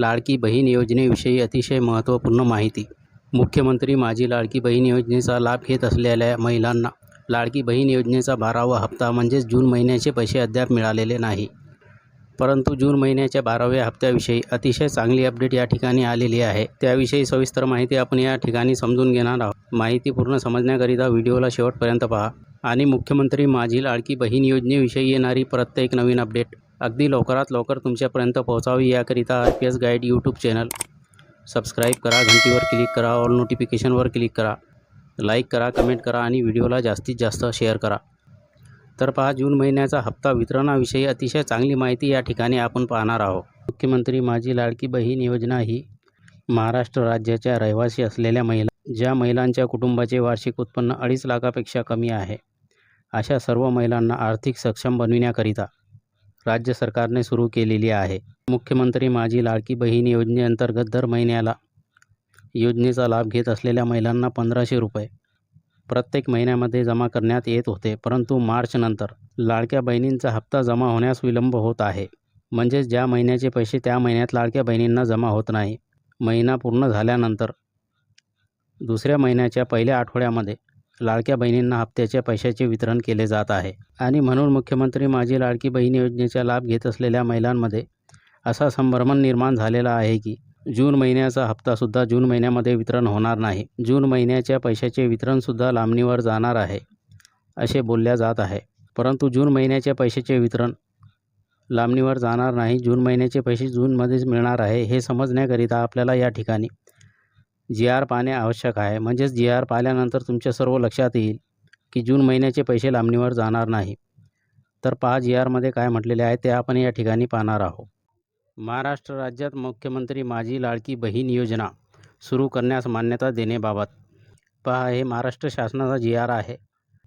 लाडकी बहीण योजनेविषयी अतिशय महत्त्वपूर्ण माहिती. मुख्यमंत्री माझी लाडकी बहीण योजनेचा लाभ घेत असलेल्या महिलांना लाडकी बहीण योजनेचा बारावा हप्ता म्हणजेच जून महिन्याचे पैसे अद्याप मिळालेले नाही. परंतु जून महिन्याच्या बाराव्या हप्त्याविषयी अतिशय चांगली अपडेट या ठिकाणी आलेली आहे. त्याविषयी सविस्तर माहिती आपण या ठिकाणी समजून घेणार आहोत. माहिती पूर्ण समजण्याकरिता व्हिडिओला शेवटपर्यंत पहा आणि मुख्यमंत्री माझी लाडकी बहीण योजनेविषयी येणारी प्रत्येक नवीन अपडेट अगदी लवकरात लवकर तुमच्यापर्यंत पोहोचावी. याकरिता R P S guide YouTube channel subscribe करा घंटीवर क्लिक करा ऑल नोटिफिकेशनवर क्लिक करा. लाईक करा कमेंट करा आणि व्हिडिओला जास्तीत जास्त शेअर करा. तर पहा जून महिन्याचा हप्ता वितरणाविषयी अतिशय चांगली माहिती या ठिकाणी आपण पाहणार आहोत. मुख्यमंत्री माझी लाडकी बहीण योजना ही महाराष्ट्र राज्याच्या रहिवासी असलेल्या महिला ज्या महिलांच्या कुटुंबाचे वार्षिक उत्पन्न अडीच लाखापेक्षा कमी आहे. अशा सर्व महिलांना आर्थिक सक्षम बनविण्याकरिता राज्य सरकारने सुरू केलेली आहे. मुख्यमंत्री माझी लाडकी बहीण योजनेअंतर्गत दर महिन्याला योजनेचा लाभ घेत असलेल्या महिलांना पंधराशे रुपये प्रत्येक महिन्यामध्ये जमा करण्यात येत होते परंतु मार्चनंतर लाडक्या बहिणींचा हप्ता जमा होण्यास विलंब होत आहे. म्हणजेच ज्या महिन्याचे पैसे त्या महिन्यात लाडक्या बहिणींना जमा होत नाही. महिना पूर्ण झाल्यानंतर दुसऱ्या महिन्याच्या पहिल्या आठवड्यामध्ये लाडक्या बहिणींना हप्त्याच्या पैशाचे वितरण केले जात आहे. आणि म्हणून मुख्यमंत्री माझी लाडकी बहीण योजनेचा लाभ घेत असलेल्या महिलांमध्ये असा संभ्रमण निर्माण झालेला आहे की जून महिन्याचा हप्तासुद्धा जून महिन्यामध्ये वितरण होणार नाही. जून महिन्याच्या पैशाचे वितरणसुद्धा लांबणीवर जाणार आहे असे बोलल्या जात आहे. परंतु जून महिन्याच्या पैशाचे वितरण लांबणीवर जाणार नाही. जून महिन्याचे पैसे जूनमध्येच मिळणार आहे हे समजण्याकरिता आपल्याला या ठिकाणी जी आर पाहणे आवश्यक आहे. म्हणजेच जी आर पाहिल्यानंतर तुमच्या सर्व लक्षात येईल की जून महिन्याचे पैसे लांबणीवर जाणार नाही. तर पहा जी आरमध्ये काय म्हटलेले आहे ते आपण या ठिकाणी पाहणार आहोत. महाराष्ट्र राज्यात मुख्यमंत्री माझी लाडकी बहीण योजना सुरू करण्यास मान्यता देण्याबाबत पहा हे महाराष्ट्र शासनाचा जी आर आहे.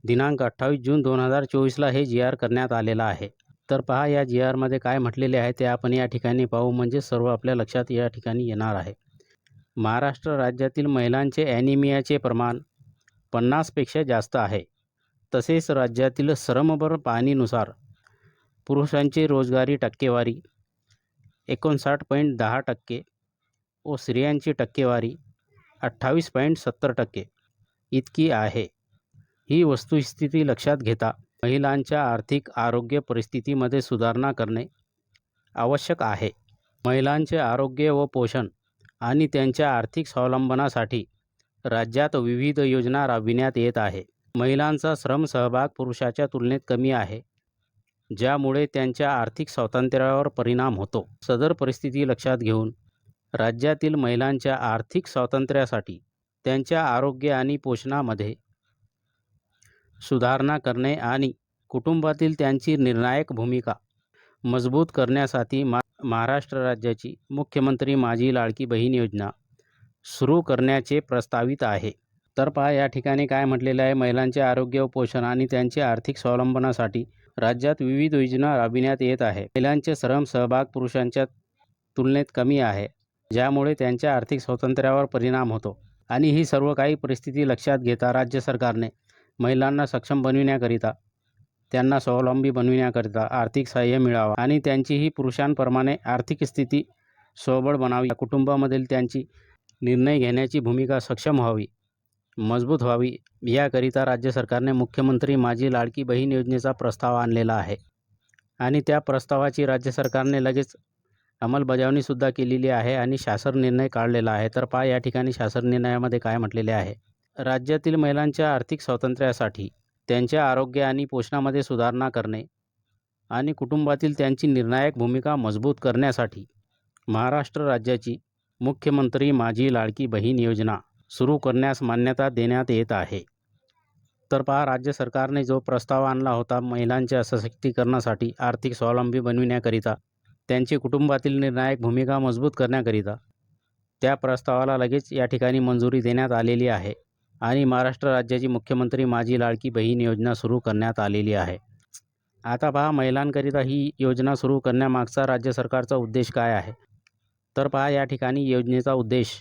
दिनांक अठ्ठावीस जून दोन हजार चोवीसला हे जी आर करण्यात आलेलं आहे. तर पहा या जी आरमध्ये काय म्हटलेले आहे ते आपण या ठिकाणी पाहू. म्हणजे सर्व आपल्या लक्षात या ठिकाणी येणार आहे. महाराष्ट्र राज्यातील महिलांचे ॲनिमियाचे प्रमाण पन्नासपेक्षा जास्त आहे. तसेच राज्यातील श्रमबळ पाहणीनुसार पुरुषांची रोजगारी टक्केवारी एकोणसाठ पॉईंट दहा टक्के व स्त्रियांची टक्केवारी अठ्ठावीस पॉईंट सत्तर टक्के इतकी आहे. ही वस्तुस्थिती लक्षात घेता महिलांच्या आर्थिक आरोग्य परिस्थितीमध्ये सुधारणा करणे आवश्यक आहे. महिलांचे आरोग्य व पोषण आणि त्यांच्या आर्थिक स्वावलंबनासाठी राज्यात विविध योजना राबविण्यात येत आहे. महिलांचा श्रम सहभाग पुरुषाच्या तुलनेत कमी आहे ज्यामुळे त्यांच्या आर्थिक स्वातंत्र्यावर परिणाम होतो. सदर परिस्थिती लक्षात घेऊन राज्यातील महिलांच्या आर्थिक स्वातंत्र्यासाठी त्यांच्या आरोग्य आणि पोषणामध्ये सुधारणा करणे आणि कुटुंबातील त्यांची निर्णायक भूमिका मजबूत करण्यासाठी मा महाराष्ट्र राज्याची मुख्यमंत्री माझी लाडकी बहीण योजना सुरू करण्याचे प्रस्तावित आहे. तर पहा या ठिकाणी काय म्हटलेलं आहे? महिलांचे आरोग्य व पोषण आणि त्यांच्या आर्थिक स्वावलंबनासाठी राज्यात विविध योजना राबविण्यात येत आहे. महिलांचे श्रम सहभाग पुरुषांच्या तुलनेत कमी आहे ज्यामुळे त्यांच्या आर्थिक स्वातंत्र्यावर परिणाम होतो. आणि ही सर्व काही परिस्थिती लक्षात घेता राज्य सरकारने महिलांना सक्षम बनविण्याकरिता त्यांना स्वावलंबी बनविण्याकरिता आर्थिक सहाय्य मिळावा आणि त्यांचीही पुरुषांप्रमाणे आर्थिक स्थिती सबळ बनावी. कुटुंबामधील त्यांची निर्णय घेण्याची भूमिका सक्षम व्हावी मजबूत व्हावी. याकरिता राज्य सरकारने मुख्यमंत्री माझी लाडकी बहीण योजनेचा प्रस्ताव आणलेला आहे आणि त्या प्रस्तावाची राज्य सरकारने लगेच अंमलबजावणीसुद्धा केलेली आहे आणि शासन निर्णय काढलेला आहे. तर पहा या ठिकाणी शासन निर्णयामध्ये काय म्हटलेले आहे? राज्यातील महिलांच्या आर्थिक स्वातंत्र्यासाठी त्यांच्या आरोग्य आणि पोषणामध्ये सुधारणा करणे आणि कुटुंबातील त्यांची निर्णायक भूमिका मजबूत करण्यासाठी महाराष्ट्र राज्याची मुख्यमंत्री माझी लाडकी बहीण योजना सुरू करण्यास मान्यता देण्यात येत आहे. तर पहा राज्य सरकारने जो प्रस्ताव आणला होता महिलांच्या सशक्तीकरणासाठी आर्थिक स्वावलंबी बनविण्याकरिता त्यांची कुटुंबातील निर्णायक भूमिका मजबूत करण्याकरिता त्या प्रस्तावाला लगेच या ठिकाणी मंजुरी देण्यात आलेली आहे. आणि महाराष्ट्र राज्याची मुख्यमंत्री माझी लाडकी बहीण योजना सुरू करण्यात आलेली आहे. आता पहा महिलांकरिता ही योजना सुरू करण्यामागचा राज्य सरकारचा उद्देश काय आहे? तर पहा या ठिकाणी योजनेचा उद्देश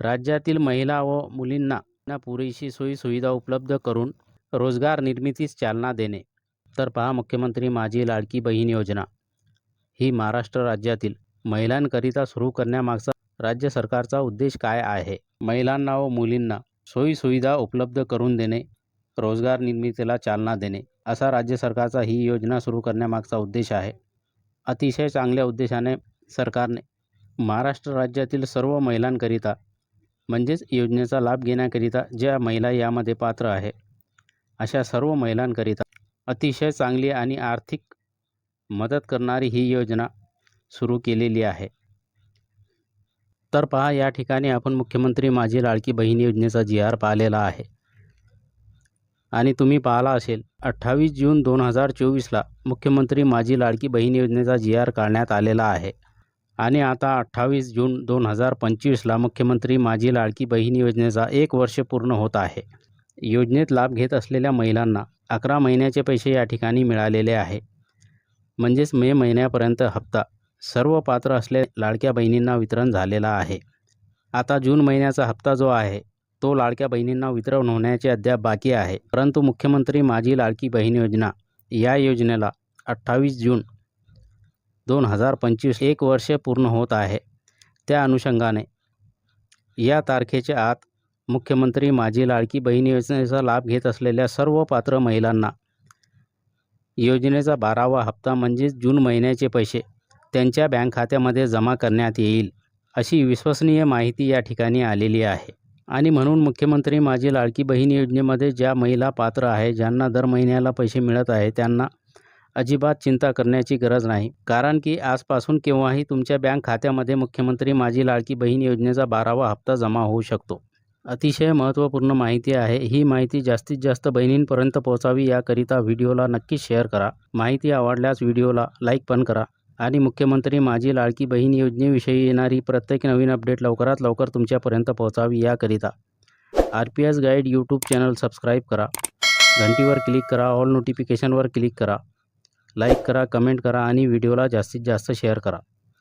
राज्यातील महिला व मुलींना पुरेशी सोयीसुविधा उपलब्ध करून रोजगार निर्मितीस चालना देणे. तर पहा मुख्यमंत्री माझी लाडकी बहीण योजना ही महाराष्ट्र राज्यातील महिलांकरिता सुरू करण्यामागचा राज्य सरकारचा उद्देश काय आहे? महिलांना व मुलींना सोयीसुविधा उपलब्ध करून देणे रोजगार निर्मितीला चालना देणे असा राज्य सरकारचा ही योजना सुरू करण्यामागचा उद्देश आहे. अतिशय चांगल्या उद्देशाने सरकारने महाराष्ट्र राज्यातील सर्व महिलांकरिता म्हणजेच योजनेचा लाभ घेण्याकरिता ज्या महिला यामध्ये पात्र आहे अशा सर्व महिलांकरिता अतिशय चांगली आणि आर्थिक मदत करणारी ही योजना सुरू केलेली आहे. तर पहा. या ठिकाणी आपण मुख्यमंत्री माझी लाडकी बहीण योजनेचा जी आर पाहिलेला आहे. आणि तुम्ही पाहिला असेल अठ्ठावीस जून दोन हजार चोवीसला मुख्यमंत्री माझी लाडकी बहीण योजनेचा जी आर काढण्यात आलेला आहे. आणि आता अठ्ठावीस जून दोन हजार पंचवीसला मुख्यमंत्री माझी लाडकी बहीण योजनेचा एक वर्ष पूर्ण होत आहे. योजनेत लाभ घेत असलेल्या महिलांना अकरा महिन्याचे पैसे या ठिकाणी मिळालेले आहे. म्हणजेच मे महिन्यापर्यंत हप्ता. सर्व पात्र असलेल्या लाडक्या बहिणींना वितरण झालेला आहे. आता जून महिन्याचा हप्ता जो आहे तो लाडक्या बहिणींना वितरण होण्याचे अद्याप बाकी आहे. परंतु मुख्यमंत्री माझी लाडकी बहीण योजना या योजनेला अठ्ठावीस जून दोन हजार पंचवीस एक वर्ष पूर्ण होत आहे. त्या अनुषंगाने या तारखेच्या आत मुख्यमंत्री माझी लाडकी बहीण योजनेचा लाभ घेत असलेल्या सर्व पात्र महिलांना योजनेचा बारावा हप्ता म्हणजेच जून महिन्याचे पैसे त्यांच्या बँक खात्यामध्ये जमा करण्यात येईल अशी विश्वसनीय माहिती या ठिकाणी आलेली आहे. आणि म्हणून मुख्यमंत्री माझी लाडकी बहीण योजनेमध्ये ज्या महिला पात्र आहे ज्यांना दर महिन्याला पैसे मिळत आहे त्यांना अजिबात चिंता करण्याची गरज नाही. कारण की आजपासून केव्हाही तुमच्या बँक खात्यामध्ये मुख्यमंत्री माझी लाडकी बहीण योजनेचा बारावा हप्ता जमा होऊ शकतो. अतिशय महत्त्वपूर्ण माहिती आहे. ही माहिती जास्तीत जास्त बहिणींपर्यंत पोहोचावी याकरिता व्हिडिओला नक्कीच शेअर करा. माहिती आवडल्यास व्हिडिओला लाईक पण करा. आणि मुख्यमंत्री माझी लाडकी बहीण योजनेविषयी येणारी प्रत्येक नवीन अपडेट लवकरात लवकर तुमच्यापर्यंत पोहोचावी याकरिता. R P S guide YouTube channel subscribe करा. घंटीवर क्लिक करा ऑल नोटिफिकेशनवर क्लिक करा. लाईक करा कमेंट करा आणि व्हिडिओला जास्तीत जास्त शेअर करा.